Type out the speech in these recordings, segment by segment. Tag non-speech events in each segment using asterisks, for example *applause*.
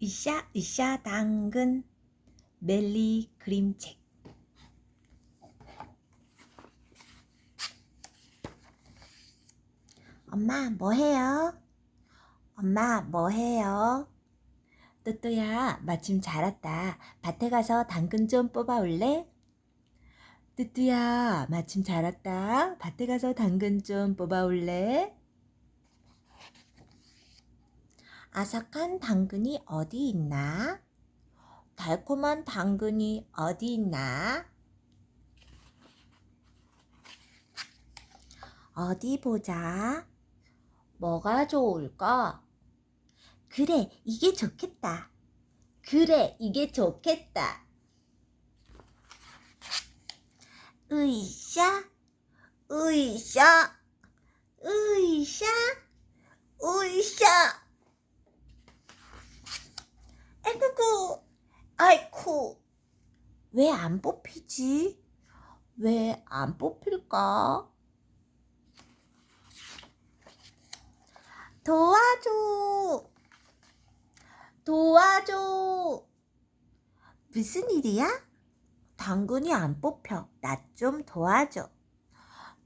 으쌰 으쌰 당근 멜리 그림책 엄마 뭐 해요? 엄마 뭐 해요? 뚜뚜야 마침 잘 왔다. 밭에 가서 당근 좀 뽑아 올래? 뚜뚜야 마침 잘 왔다. 밭에 가서 당근 좀 뽑아 올래? 아삭한 당근이 어디 있나? 달콤한 당근이 어디 있나? 어디 보자. 뭐가 좋을까? 그래, 이게 좋겠다. 그래, 이게 좋겠다. 으이샤, 으이샤, 으이샤, 으이샤. 아이쿠, 아이쿠. 왜 안 뽑히지? 왜 안 뽑힐까? 도와줘. 도와줘. 무슨 일이야? 당근이 안 뽑혀. 나 좀 도와줘.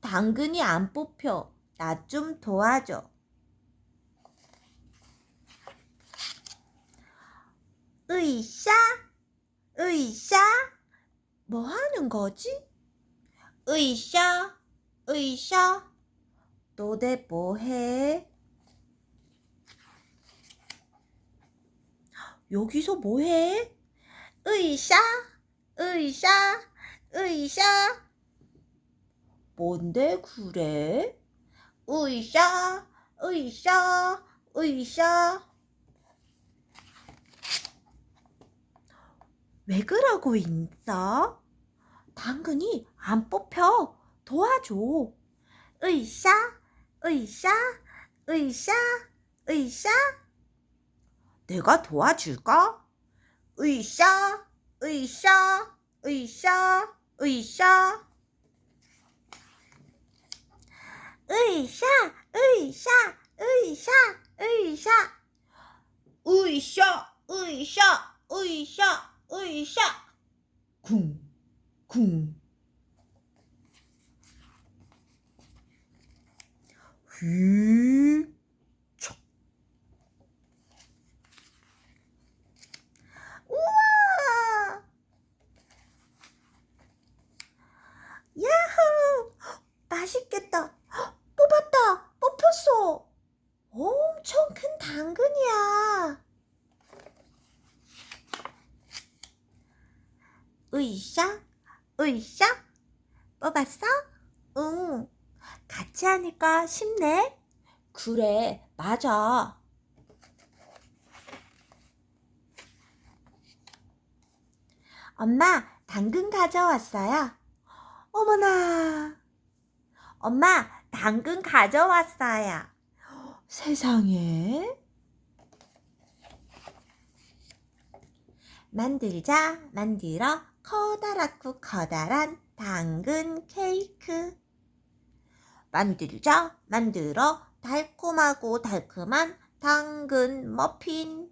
당근이 안 뽑혀. 나 좀 도와줘. 으이샤, 으이샤, 뭐 하는 거지? 으이샤, 으이샤, 너네 뭐 해? 여기서 뭐 해? 으이샤, 으이샤, 으이샤. 뭔데 그래? 으이샤, 으이샤, 으이샤. 왜 그러고 있어? 당근이 안 뽑혀. 도와줘. 으이샤, 으이샤, 으이샤, 으이샤. 내가 도와줄까? 으이샤, 으이샤, 으이샤, 으이샤. 으이샤, 으이샤, 으이샤, 으이샤. 으이샤, 으이샤, 으이 샤, 으이샤. 쿵, 쿵. 휘, 척. 우와! 야호! 맛있겠다. 헉, *gasps* 뽑았다. 뽑혔어. 엄청 큰 당근이야. 으이샤? 으이샤? 뽑았어? 응. 같이 하니까 쉽네. 그래, 맞아. 엄마, 당근 가져왔어요. 어머나. 엄마, 당근 가져왔어요. 세상에. 만들자, 만들어 커다랗고 커다란 당근 케이크. 만들자, 만들어 달콤하고 달콤한 당근 머핀.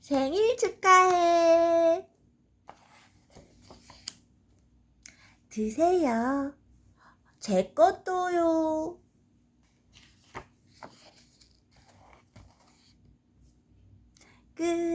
생일 축하해. 드세요. 제 것도요. 끝.